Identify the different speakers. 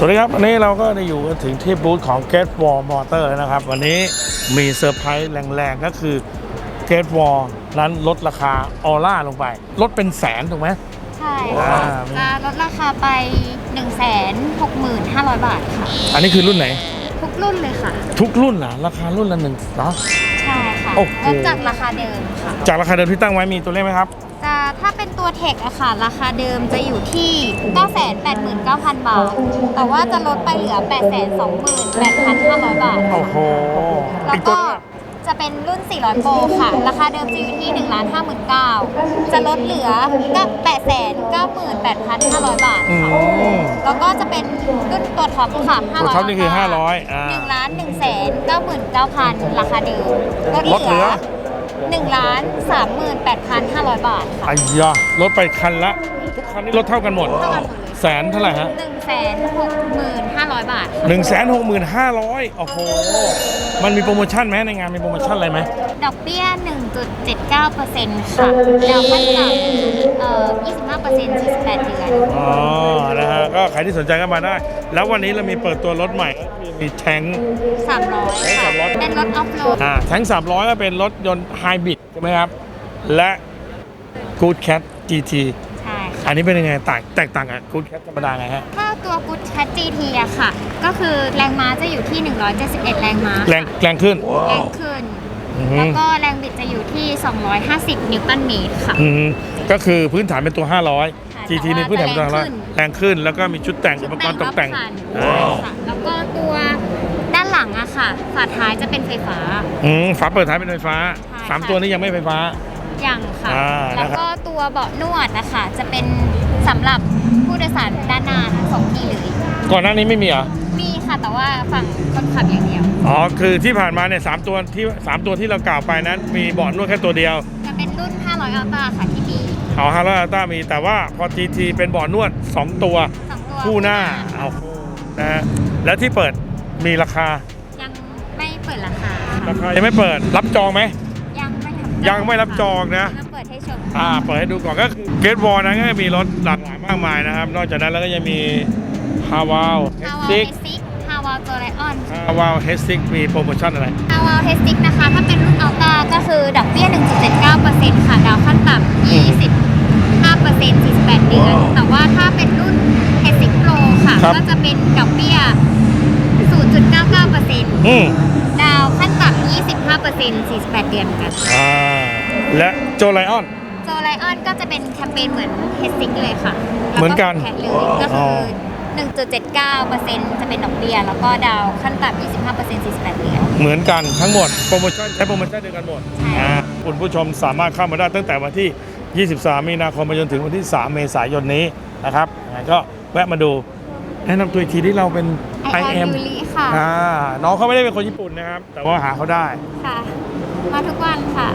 Speaker 1: สวัสดีครับวันนี้เราก็ได้อยู่กันถึงที่บูธของ g a t Wall Motor แล้วนะครับ วันนี้มีเซอร์ไพรส์แรงๆ ก็คือ g a t Wall นั้นลดราคาออร่าลงไป ลดเป็นแสนถูกไหม
Speaker 2: ใช่ค่ะ
Speaker 1: อ่า
Speaker 2: จะลดราคาไป 1 6 5 0 0 บาทค่ะ
Speaker 1: อันนี้คือรุ่นไหน
Speaker 2: ทุกรุ่นเลยค่ะ
Speaker 1: ทุกรุ่นเหรอราคารุ่นละหนึ่งเนาะ
Speaker 2: ใช่ค่ะ
Speaker 1: โอ้โห
Speaker 2: ลดจากราคาเดิมค่ะ
Speaker 1: จากราคาเดิมที่ตั้งไว้มีตัวเลขไหมครับ
Speaker 2: จะถ้าเป็นตัวเทคอะค่ะ ราคาเดิมจะอยู่ที่ 989,000 บาท แต่ว่าจะลดไปเหลือ 828,500 บาท
Speaker 1: โอ้โห
Speaker 2: แล้ว
Speaker 1: อีกตั
Speaker 2: ก็
Speaker 1: ว
Speaker 2: จะเป็นรุ่น 400 โปรค่ะ ราคาเดิมจะอยู่ที่ 1 5 9 0 0 0จะลดเหลือก็898,500 บาท
Speaker 1: อื
Speaker 2: ค่ะ
Speaker 1: ม
Speaker 2: แล้วก็จะเป็นรุ่นตัวท็อปค่ะ500
Speaker 1: ตัวท็อปนี่คือ500อ่า
Speaker 2: หนึ่งล้านหนึ่งแสนเก้าหมื่นเก้าพันราคาเดิมลด
Speaker 1: ลดเห
Speaker 2: เห
Speaker 1: ลื
Speaker 2: ลื
Speaker 1: อ
Speaker 2: อ หนึ่งล้านสามหมื่นแปดพันห้าร้อยบาทค่ะ
Speaker 1: ไอ้ยาลดไปคันละ ทุกคันนี่ลดเท่ากันหมด
Speaker 2: เท่ากันหมดเลย
Speaker 1: แสนเท่าไหร่ฮะ
Speaker 2: หนึ่งแสนหกหมื่นห้าร้อยบาทค่ะ
Speaker 1: หนึ่งแสนหกหมื่นห้าร้อยโอ้โห มันมีโปรโมชั่นไหมในงานมีโปรโมชั่นอะไรไหม
Speaker 2: ดอกเบี้ย 1.79%ค่ะดาวขั้นต่ำเอ่อ25% 48 เดือน
Speaker 1: อ๋อ นะฮะ ก็ใครที่สนใจก็มาได้ แล้ววันนี้เรามีเปิดตัวรถใหม่ก็คือมีแทง
Speaker 2: 300 ค่ะ
Speaker 1: 300
Speaker 2: เป็นรถออฟโรด
Speaker 1: อ่า แทง300 ก็เป็นรถยนต์ไฮบริดใช่ไหมครับ และ Good Cat GT
Speaker 2: ใช่ค่ะ
Speaker 1: อันนี้เป็นยังไงต่างแตกต่างกับ Good Cat ธรรมดาไงฮะ
Speaker 2: ถ้าตัว Good Cat GT อะค่ะ ก็คือแรงม้าจะอยู่ที่ 171 แรงม้า
Speaker 1: แรงแรงขึ้น
Speaker 2: แรงขึ้น
Speaker 1: อืม
Speaker 2: แล้วก็แรงบิดจะอยู่ที่ 250 นิวตันเมตรค่ะ
Speaker 1: อืมก็คือพื้นฐานเป็นตัว 500
Speaker 2: ค่ะ
Speaker 1: GT
Speaker 2: แต่ว่า
Speaker 1: นี่พื้นฐานเป็นตัว
Speaker 2: จะแรงขึ้น
Speaker 1: 500แรงขึ้น แล้วก็มีชุดแต่งอุปกรณ์ตกแต่ง
Speaker 2: รอบคัน
Speaker 1: อ่า
Speaker 2: ค่ะแล้วก็ตัวด้านหลังอะค่ะ ฝาท้ายจะเป็นไฟฟ้า
Speaker 1: อืมฝาเปิดท้ายเป็นไฟฟ้า
Speaker 2: ใช่
Speaker 1: สาม
Speaker 2: ค่ะ
Speaker 1: ตัวนี้ยังไม่ไฟฟ้า
Speaker 2: อ ย่างค่ะ
Speaker 1: อ่า
Speaker 2: แล้ว
Speaker 1: นะครับ
Speaker 2: ก็ตัวเบาะนวดนะคะ จะเป็นสำหรับผู้โดยสารด้านหน้าทั้งสองที่เลย
Speaker 1: ก่อนหน้านี้ไม่มีเหรอ
Speaker 2: มีค่ะแต่ว่าฝั่งคนขับอย่างเดียว
Speaker 1: อ๋อ คือที่ผ่านมาเนี่ยสามตัวที่สามตัวที่เรากล่าวไปนั้น มีเบาะนวดแค่ตัวเดียว
Speaker 2: จะเป็นรุ่น 500อัลต้าค่ะที่มี
Speaker 1: เอาฮาร์ลต้ามีแต่ว่าพอ GT เป็นเบาะนวด 2 ตัว
Speaker 2: สองตัว
Speaker 1: คู่หน้าเอานะฮะแล้วที่เปิดมีราคา
Speaker 2: ยังไม่เปิดราคา
Speaker 1: รา
Speaker 2: ค่ะ
Speaker 1: คายังไม่เปิดรับจองไหม
Speaker 2: ยังไม่ทำ
Speaker 1: ยังไม่รับจองนะ
Speaker 2: ยังเปิดให้ชม
Speaker 1: อ่า เปิดให้ดูก่อนก็คือเกตวอลนั้นก็มีรถหลากหลายมากมายนะครับ นอกจากนั้นแล้วก็ยังมีฮาวาลเฮ
Speaker 2: ฮา
Speaker 1: ส
Speaker 2: วาล
Speaker 1: ติ
Speaker 2: เฮ
Speaker 1: ก
Speaker 2: สติกฮาวาลโจไลออน
Speaker 1: ฮาวาลเฮสติกมีโปรโมชั่นอะไร
Speaker 2: ฮาวาลเฮสติกนะคะ ถ้าเป็นรุ่นอัลต้าก็คือดอกเบี้ย 1.79%ค่ะ ดาวขั้นต่ำ25% 48 เดือน แต่ว่าถ้าเป็นรุ่นเฮสติกโปรค่ะ
Speaker 1: ครับ
Speaker 2: ก็จะเป็นดอกเบี้ย 0.99%
Speaker 1: อืม
Speaker 2: ดาวขั้นต่ำ 25% 48 เดือนเหมือนกัน
Speaker 1: อ่าและโจไลออน
Speaker 2: โจไลออนก็จะเป็นแคมเปญเหมือนเฮสติกเลยค่ะ
Speaker 1: เหมือนกัน
Speaker 2: แคทเลยก็
Speaker 1: อ๋
Speaker 2: คืออ1.79%จะเป็นดอกเบี้ย แล้วก็ดาวขั้นต่ำ25% 48 เดือน
Speaker 1: เหมือนกันทั้งหมดโปรโมชั่นใช้โปรโมชั่นเดียวกันหมด
Speaker 2: ใช่
Speaker 1: อ่าคุณผู้ชมสามารถเข้ามาได้ตั้งแต่วันที่ 23 มีนาคมไปจนถึงวันที่ 3 เมษายนนี้นะครับยังไงก็แวะมาดูแนะนำตัวอีกทีที่เราเป็น
Speaker 2: ไอ
Speaker 1: I
Speaker 2: ออน
Speaker 1: am
Speaker 2: ยูริค่ะ
Speaker 1: อ่าน้องเขาไม่ได้เป็นคนญี่ปุ่นนะครับ แต่ว่าหาเขาได้
Speaker 2: ค่ะ มาทุกวันค่ะ